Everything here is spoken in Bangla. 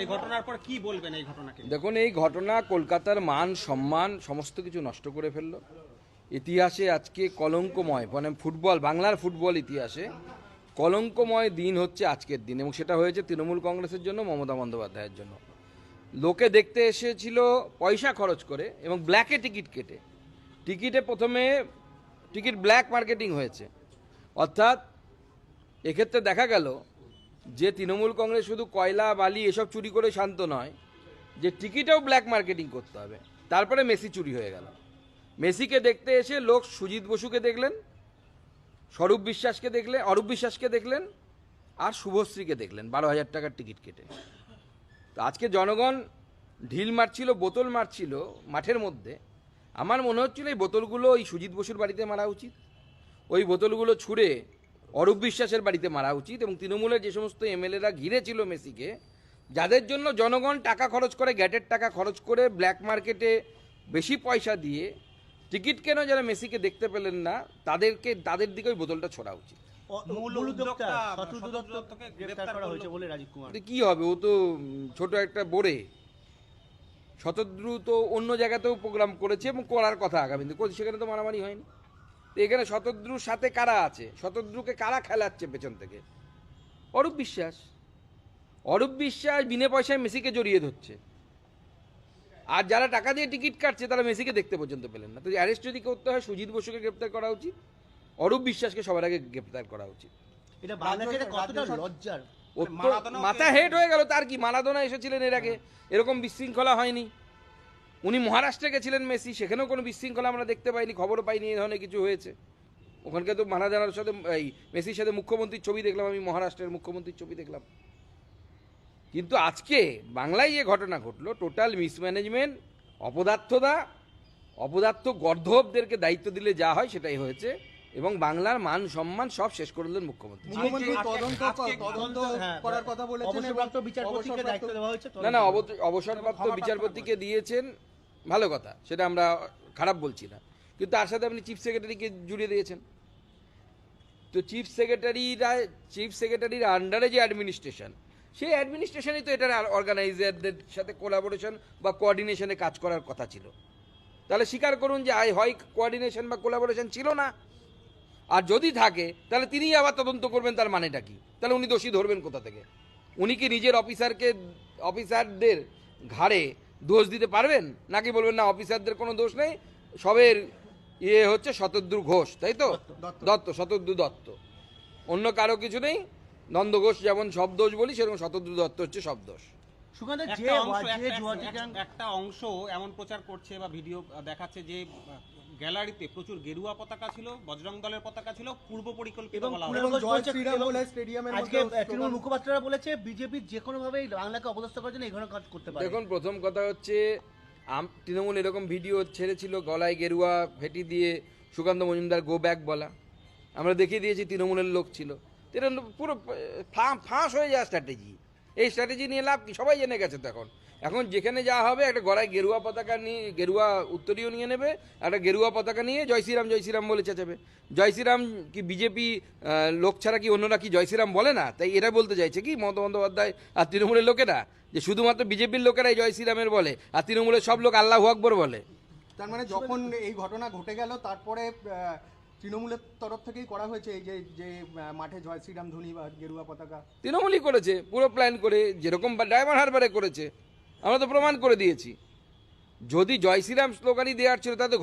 এই ঘটনার পর কি বলবেন এই ঘটনাকে? দেখুন, এই ঘটনা কলকাতার মান, সম্মান, সমস্ত কিছু নষ্ট করে ফেলল। ইতিহাসে আজকে কলঙ্কময় মানে ফুটবল, বাংলার ফুটবল ইতিহাসে কলঙ্কময় দিন হচ্ছে আজকের দিন এবং সেটা হয়েছে তৃণমূল কংগ্রেসের জন্য, মমতা বন্দ্যোপাধ্যায়ের জন্য। লোকে দেখতে এসেছিল পয়সা খরচ করে এবং ব্ল্যাকে টিকিট কেটে। টিকিটে প্রথমে টিকিট ব্ল্যাক মার্কেটিং হয়েছে। অর্থাৎ এক্ষেত্রে দেখা গেল যে তৃণমূল কংগ্রেস শুধু কয়লা, বালি এসব চুরি করে শান্ত নয়, যে টিকিটেও ব্ল্যাক মার্কেটিং করতে হবে। তারপরে মেসি চুরি হয়ে গেল। মেসিকে দেখতে এসে লোক সুজিত বসুকে দেখলেন, স্বরূপ বিশ্বাসকে দেখলেন অরূপ বিশ্বাসকে দেখলেন, আর শুভশ্রীকে দেখলেন, বারো হাজার টাকার টিকিট কেটে। তো আজকে জনগণ ঢিল মারছিল, বোতল মারছিল মাঠের মধ্যে। আমার মনে হচ্ছিল এই বোতলগুলো ওই সুজিত বসুর বাড়িতে মারা উচিত। ওই বোতলগুলো ছুঁড়ে অরূপ বিশ্বাসের বাড়িতে মারা উচিত এবং তৃণমূলের যে সমস্ত এমএলএরা ঘিরেছিল মেসিকে যাদের জন্য জনগণ টাকা খরচ করে গ্যাটের টাকা খরচ করে ব্ল্যাক মার্কেটে বেশি পয়সা দিয়ে টিকিট কেন যারা মেসিকে দেখতে পেলেন না তাদেরকে তাদের দিকে ওই বোতলটা ছোড়া উচিত। কি হবে? ও তো ছোট একটা বোরে। শতদ্রু তো অন্য জায়গাতেও প্রোগ্রাম করেছে এবং করার কথা আগামী দিনে সেখানে তো মারামারি হয়নি। তো এখানে শতদ্রুর সাথে কারা আছে? শতদ্রুকে কারা খেলাচ্ছে পেছন থেকে? অরূপ বিশ্বাস। অরূপ বিশ্বাস বিনে পয়সায় মেসিকে জড়িয়ে ধরছে। আর যারা টাকা দিয়ে টিকিট কাটছে তারা মেসিকে দেখতে পর্যন্ত পেলেন না। তো অ্যারেস্ট যদি করতে হয় সুজিত বসুকে গ্রেপ্তার করা উচিত। অরূপ বিশ্বাসকে সবার আগে গ্রেপ্তার করা উচিত। এটা কতটা লজ্জার? মারাদোনাকে- মাথা হেট হয়ে গেল তার কি? মারাদোনা এসেছিলেন এর আগে। এরকম বিশৃঙ্খলা হয়নি। উনি মহারাষ্ট্রে গেছিলেন মেসি সেখানেও কোনো বিশৃঙ্খলা আমরা দেখতে পাইনি খবরও পাইনি এই ধরনের কিছু হয়েছে। ওখানকে তো মারাদোনার সাথে এই মেসির সাথে মুখ্যমন্ত্রীর ছবি দেখলাম আমি মহারাষ্ট্রের মুখ্যমন্ত্রীর ছবি দেখলাম। কিন্তু আজকে বাংলায় যে ঘটনা ঘটলো টোটাল মিসম্যানেজমেন্ট অপদার্থতা অপদার্থ গর্ধবদেরকে দায়িত্ব দিলে যা হয় সেটাই হয়েছে এবং বাংলার মান সম্মান সব শেষ করে দিলেন মুখ্যমন্ত্রী। না না অবসরপ্রাপ্ত বিচারপতিকে দিয়েছেন ভালো কথা, সেটা আমরা খারাপ বলছি না। কিন্তু তার সাথে আপনি চিফ সেক্রেটারিকে জুড়ে দিয়েছেন। তো চিফ সেক্রেটারিরা চিফ সেক্রেটারির আন্ডারে যে অ্যাডমিনিস্ট্রেশন সেই অ্যাডমিনিস্ট্রেশনই তো এটার অর্গানাইজারদের সাথে কোলাবোরেশন বা কোঅর্ডিনেশনে কাজ করার কথা ছিল। তাহলে স্বীকার করুন যে আই হয় কোঅর্ডিনেশন বা কোলাবোরেশন ছিল না। আর যদি থাকে, তাহলে তিনিই আবার তদন্ত করবেন, তার মানেটা কি? তাহলে উনি দোষী ধরবেন কোথা থেকে? উনি কি নিজের অফিসারকে অফিসারদের ঘাড়ে দোষ দিতে পারবেন? নাকি বলবেন না অফিসারদের কোনো দোষ নেই? সবের ইয়ে হচ্ছে শতদ্রু ঘোষ তাই তো? দত্ত। শতদ্রু দত্ত। অন্য কারও কিছু নেই? নন্দ ঘোষ যেমন সব দোষ বলি সেরকম শতদ্রু দত্ত হচ্ছে সব দোষ। সুকান্ত যে একটা অংশ যে একটা- একটা- অংশ এমন প্রচার করছে বা ভিডিও দেখাচ্ছে যে গ্যালারিতে প্রচুর গেরুয়া পতাকা ছিল বজরং দলের পতাকা ছিল পূর্ব পরিকল্পিত আজকে তৃণমূল মুখপাত্ররা বলেছে বিজেপি যে কোনো ভাবে বাংলাকে অপদস্থ করার জন্য ধরনের কাজ করতে পারে। দেখুন প্রথম কথা হচ্ছে তৃণমূল এরকম ভিডিও ছেড়েছিল গলায় গেরুয়া ফেটি দিয়ে সুকান্ত মজুমদার গো ব্যাক বলা। আমরা দেখিয়ে দিয়েছি তৃণমূলের লোক ছিল। এটা পুরো ফাঁস হয়ে যাওয়া স্ট্র্যাটেজি এই স্ট্র্যাটেজি নিয়ে লাভ কি? সবাই জেনে গেছে তো এখন। যেখানে যা হবে, একটা গলায় গেরুয়া পতাকা নিয়ে, গেরুয়া উত্তরীয় নিয়ে নেবে একটা গেরুয়া পতাকা নিয়ে জয় শ্রীরাম জয় শ্রীরাম বলে চেঁচাবে। জয় শ্রীরাম কি বিজেপি লোক ছাড়া কি অন্যরা কি জয় শ্রীরাম বলে না? তাই এরা বলতে চাইছে কি, মমতা বন্দ্যোপাধ্যায় আর তৃণমূলের লোকেরা, যে শুধুমাত্র বিজেপির লোকেরাই জয় শ্রীরামের বলে, আর তৃণমূলের সব লোক আল্লাহ আকবর বলে। তার মানে যখন এই ঘটনা ঘটে গেল, তারপরে তৃণমূলের তরফ থেকেই করা হয়েছে এই যে যে মাঠে জয় শ্রীরাম ধোনি বা গেরুয়া পতাকা। তৃণমূলই করেছে, পুরো প্ল্যান করে, যেরকম ডায়মন্ড হারবারে করেছে, আমরা তো প্রমাণ করে দিয়েছি। যদি জয় শ্রীরাম স্লোগানই দেওয়ার ছিল, তাহলে ঘট-